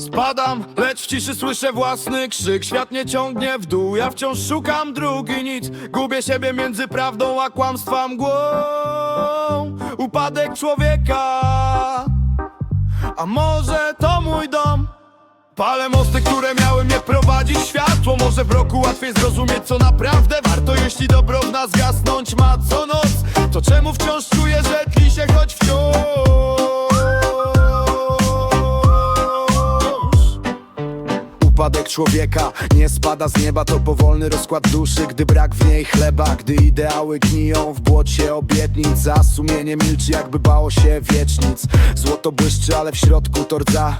Spadam, lecz w ciszy słyszę własny krzyk. Świat nie ciągnie w dół, ja wciąż szukam drugi nic. Gubię siebie między prawdą a kłamstwa mgłą Upadek człowieka A może to mój dom? Palę mosty, które miały mnie prowadzić światło. Może w roku łatwiej zrozumieć co naprawdę warto. Jeśli dobro w nas gasnąć ma co noc To czemu wciąż Upadek człowieka nie spada z nieba To powolny rozkład duszy, gdy brak w niej chleba Gdy ideały gniją w błocie obietnic A sumienie milczy jakby bało się wiecznic. Złoto błyszczy, ale w środku to rdza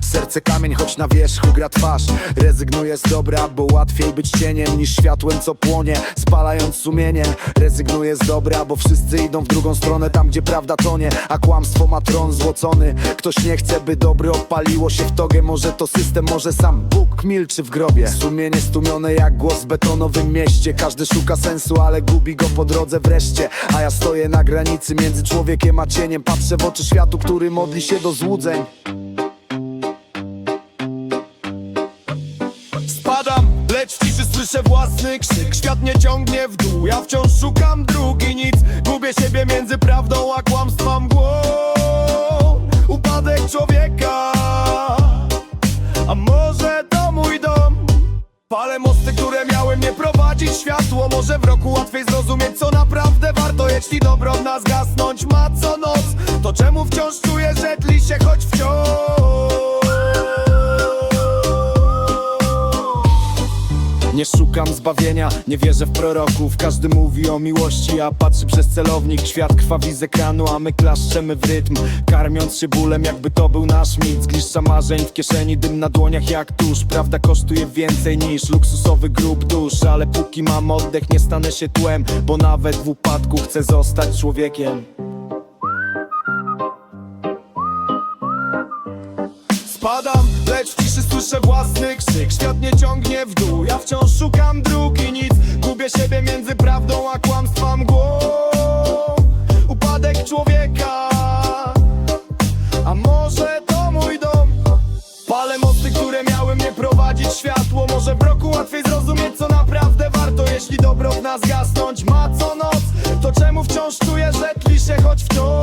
Serce kamień, choć na wierzchu gra twarz. Rezygnuję z dobra, bo łatwiej być cieniem Niż światłem, co płonie, spalając sumienie. Rezygnuję z dobra, bo wszyscy idą w drugą stronę Tam, gdzie prawda tonie, a kłamstwo ma tron złocony. Ktoś nie chce, by dobre opaliło się w togę. Może to system, może sam Bóg milczy w grobie. Sumienie stumione jak głos w betonowym mieście. Każdy szuka sensu, ale gubi go po drodze wreszcie. A ja stoję na granicy między człowiekiem a cieniem. Patrzę w oczy światu, który modli się do złudzeń. Spadam, lecz w ciszy słyszę własny krzyk. Świat nie ciągnie w dół, ja wciąż szukam drugi nic. Gubię siebie między prawdą a kłamstwem może to mój dom? Palę mosty, które miały mnie prowadzić światło Może w roku łatwiej zrozumieć co naprawdę warto Jeśli dobro nas gasnąć ma co noc To czemu wciąż czuję, Nie szukam zbawienia, nie wierzę w proroków. Każdy mówi o miłości, a patrzy przez celownik. Świat krwawi z ekranu, a my klaszczemy w rytm. Karmiąc się bólem, jakby to był nasz mit. Zgliszcza marzeń w kieszeni, dym na dłoniach jak tusz. Prawda kosztuje więcej niż luksusowy grób dusz. Ale póki mam oddech, nie stanę się tłem Bo nawet w upadku chcę zostać człowiekiem. Spadam, słyszę własny krzyk. Świat nie ciągnie w dół, ja wciąż szukam drugi nic. Gubię siebie między prawdą a kłamstwem mgłą Upadek człowieka. A może to mój dom? Palę mosty, które miały mnie prowadzić światło. Może w roku łatwiej zrozumieć co naprawdę warto. Jeśli dobro w nas gasnąć ma co noc To czemu wciąż czuję, że tli się choć wciąż